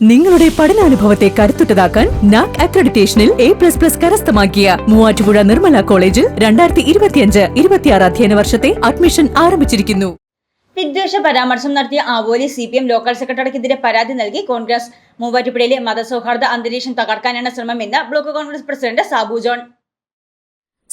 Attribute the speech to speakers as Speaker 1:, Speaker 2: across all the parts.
Speaker 1: നിങ്ങളുടെ പഠനാനുഭവത്തെ കരുത്തുറ്റതാക്കാൻ നാക് അക്രഡിറ്റേഷനിൽ എ പ്ലസ് പ്ലസ് കരസ്ഥമാക്കിയ മൂവാറ്റുപുഴ നിർമ്മല കോളേജിൽ രണ്ടായിരത്തി ഇരുപത്തിയഞ്ച് ഇരുപത്തിയാറ് അധ്യയന വർഷത്തെ അഡ്മിഷൻ ആരംഭിച്ചിരിക്കുന്നു.
Speaker 2: വിദ്വേഷ പരാമർശം നടത്തിയ Avoli C P M local സെക്രട്ടറിക്കെതിരെ പരാതി നൽകി കോൺഗ്രസ്. മൂവാറ്റുപുഴയിലെ മതസൗഹാർദ്ദ അന്തരീക്ഷം തകർക്കാനാണ് ശ്രമമെന്ന് block Congress president Sabu John.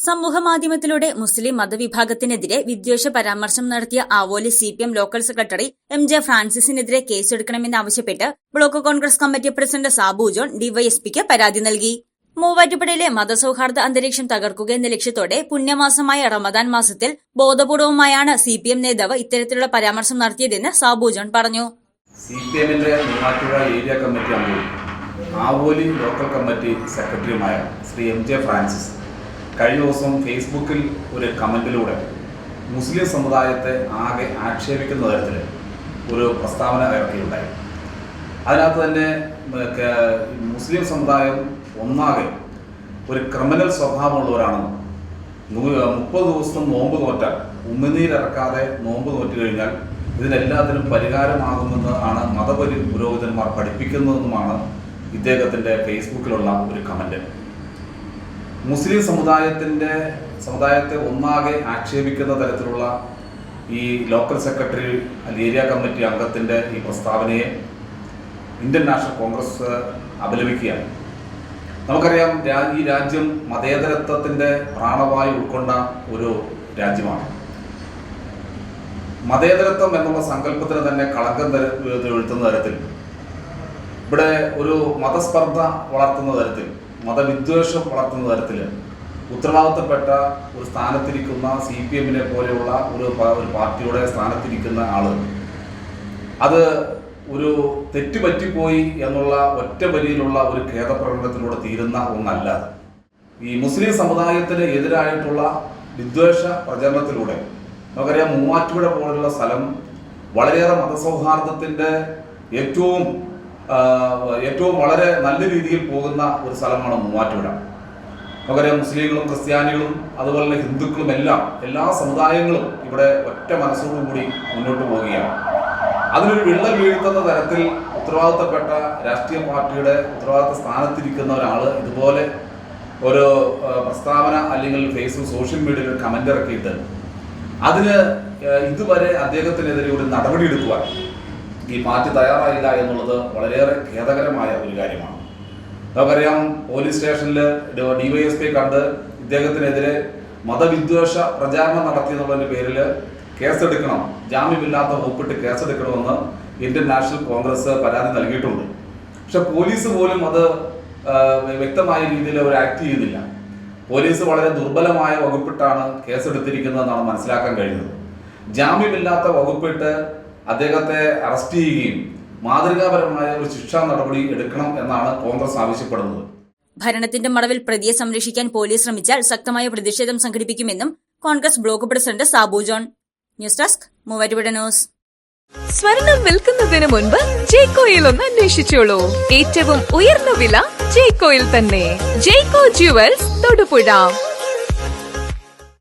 Speaker 2: സമൂഹ മാധ്യമത്തിലൂടെ മുസ്ലിം മതവിഭാഗത്തിനെതിരെ വിദ്വേഷ പരാമർശം നടത്തിയ Avoli C P M local secretary M J ഫ്രാൻസിസിനെതിരെ കേസെടുക്കണമെന്നാവശ്യപ്പെട്ട് block Congress committee president Sabu John ഡിവൈഎസ്പിക്ക് പരാതി നൽകി. മൂവാറ്റുപുഴയിലെ മതസൗഹാർദ്ദ അന്തരീക്ഷം തകർക്കുക എന്ന ലക്ഷ്യത്തോടെ പുണ്യമാസമായ റമദാൻ മാസത്തിൽ ബോധപൂർവമായാണ് സി പി എം നേതാവ് ഇത്തരത്തിലുള്ള പരാമർശം നടത്തിയതെന്ന് സാബു ജോൺ പറഞ്ഞു.
Speaker 3: Area committee Avoli local committee സെക്രട്ടറിയുമായ ശ്രീ എം ജെ ഫ്രാൻസിസ് കഴിഞ്ഞ ദിവസം ഫേസ്ബുക്കിൽ ഒരു കമന്റിലൂടെ മുസ്ലിം സമുദായത്തെ ആകെ ആക്ഷേപിക്കുന്ന തരത്തിൽ ഒരു പ്രസ്താവന ഇറക്കിയുണ്ടായി അതിനകത്ത് തന്നെ മുസ്ലിം സമുദായം ഒന്നാകെ ഒരു ക്രിമിനൽ സ്വഭാവമുള്ളവരാണെന്നും. മുപ്പത് ദിവസം നോമ്പ് നോറ്റാൽ ഉമിനീരിറക്കാതെ നോമ്പ് നോറ്റ് കഴിഞ്ഞാൽ ഇതിനെല്ലാത്തിനും പരിഹാരമാകുമെന്ന് ആണ് മതപരി പുരോഹിതന്മാർ പഠിപ്പിക്കുന്നതെന്നുമാണ് ഇദ്ദേഹത്തിന്റെ ഫേസ്ബുക്കിലുള്ള ഒരു കമന്റ് മുസ്ലിം സമുദായത്തിന്റെ സമുദായത്തെ ഒന്നാകെ ആക്ഷേപിക്കുന്ന തരത്തിലുള്ള ഈ ലോക്കൽ സെക്രട്ടറി അല്ലെങ്കിൽ ഏരിയ കമ്മിറ്റി അംഗത്തിന്റെ ഈ പ്രസ്താവനയെ ഇന്ത്യൻ നാഷണൽ കോൺഗ്രസ് അപലപിക്കുകയാണ്. നമുക്കറിയാം ഈ രാജ്യം മതേതരത്വത്തിന്റെ പ്രാണവായു ഉൾക്കൊണ്ട ഒരു രാജ്യമാണ്. മതേതരത്വം എന്നുള്ള സങ്കല്പത്തിന് തന്നെ കളങ്കം തര തരത്തിൽ ഇവിടെ ഒരു മതസ്പർദ്ധ വളർത്തുന്ന തരത്തിൽ മതവിദ്വേഷം വളർത്തുന്ന തരത്തിൽ ഉത്തരവാദിത്തപ്പെട്ട ഒരു സ്ഥാനത്തിരിക്കുന്ന സി പി എമ്മിനെ പോലെയുള്ള ഒരു ഒരു പാർട്ടിയുടെ സ്ഥാനത്തിരിക്കുന്ന ആൾ. അത് ഒരു തെറ്റ് പറ്റിപ്പോയി എന്നുള്ള ഒറ്റ വരിയിലുള്ള ഒരു ഖേദപ്രകടനത്തിലൂടെ തീരുന്ന ഒന്നല്ല. ഈ മുസ്ലിം സമുദായത്തിന് എതിരായിട്ടുള്ള വിദ്വേഷ പ്രചരണത്തിലൂടെ നമുക്കറിയാം മൂവാറ്റുപുഴ പോലുള്ള സ്ഥലം വളരെയേറെ മതസൗഹാർദ്ദത്തിന്റെ ഏറ്റവും ഏറ്റവും വളരെ നല്ല രീതിയിൽ പോകുന്ന ഒരു സ്ഥലമാണ് മൂവാറ്റുപുഴ. പകരം മുസ്ലിങ്ങളും ക്രിസ്ത്യാനികളും അതുപോലെ തന്നെ ഹിന്ദുക്കളും എല്ലാം എല്ലാ സമുദായങ്ങളും ഇവിടെ ഒറ്റ മനസ്സോടുകൂടി മുന്നോട്ട് പോവുകയാണ്. അതിനൊരു വിള്ളൽ വീഴ്ത്തുന്ന തരത്തിൽ ഉത്തരവാദിത്തപ്പെട്ട രാഷ്ട്രീയ പാർട്ടിയുടെ ഉത്തരവാദിത്ത സ്ഥാനത്തിരിക്കുന്ന ഒരാൾ ഇതുപോലെ ഒരു പ്രസ്താവന അല്ലെങ്കിൽ ഫേസ്ബുക്ക് സോഷ്യൽ മീഡിയയിൽ ഒരു കമന്റ് ഇറക്കിയിട്ട് അതിന് ഇതുവരെ അദ്ദേഹത്തിനെതിരെ ഒരു നടപടി എടുക്കുവാൻ ഈ പാർട്ടി തയ്യാറായില്ല എന്നുള്ളത് വളരെയേറെ ഖേദകരമായ ഒരു കാര്യമാണ്. നമുക്കറിയാം പോലീസ് സ്റ്റേഷനിൽ ഡിവൈഎസ്പി കണ്ട് ഇദ്ദേഹത്തിനെതിരെ മതവിദ്വേഷ പ്രചാരണം നടത്തിയെന്നുള്ളതിന്റെ പേരിൽ കേസെടുക്കണം ജാമ്യമില്ലാത്ത ഒപ്പിട്ട് കേസെടുക്കണമെന്ന് ഇന്ത്യൻ നാഷണൽ കോൺഗ്രസ് പരാതി നൽകിയിട്ടുണ്ട്. പക്ഷെ പോലീസ് പോലും അത് വ്യക്തമായ രീതിയിൽ അവർ ആക്ട് ചെയ്യുന്നില്ല. പോലീസ് വളരെ ദുർബലമായ വകുപ്പിട്ടാണ് കേസെടുത്തിരിക്കുന്നതെന്നാണ് മനസ്സിലാക്കാൻ കഴിയുന്നത്. ജാമ്യമില്ലാത്ത വകുപ്പിട്ട് അദ്ദേഹത്തെ അറസ്റ്റ് ചെയ്യുകയും മാതൃകാപരമായ ഒരു ശിക്ഷാ നടപടി എടുക്കണം എന്നാണ് കോൺഗ്രസ് ആവശ്യപ്പെടുന്നത്.
Speaker 2: ഭരണത്തിന്റെ മടവിൽ പ്രതിയെ സംരക്ഷിക്കാൻ പോലീസ് ശ്രമിച്ചാൽ ശക്തമായ പ്രതിഷേധം സംഘടിപ്പിക്കുമെന്നും Congress block president Sabu John. News desk Muvattupuzha news.
Speaker 4: സ്വർണം വിൽക്കുന്നതിന് മുൻപ് ജയ്കോയിൽ ഒന്ന് അന്വേഷിച്ചോളൂ. ഏറ്റവും ഉയർന്ന വില ജയ്കോയിൽ തന്നെ. ജയ്കോ ജുവൽസ് തൊടുപുഴ.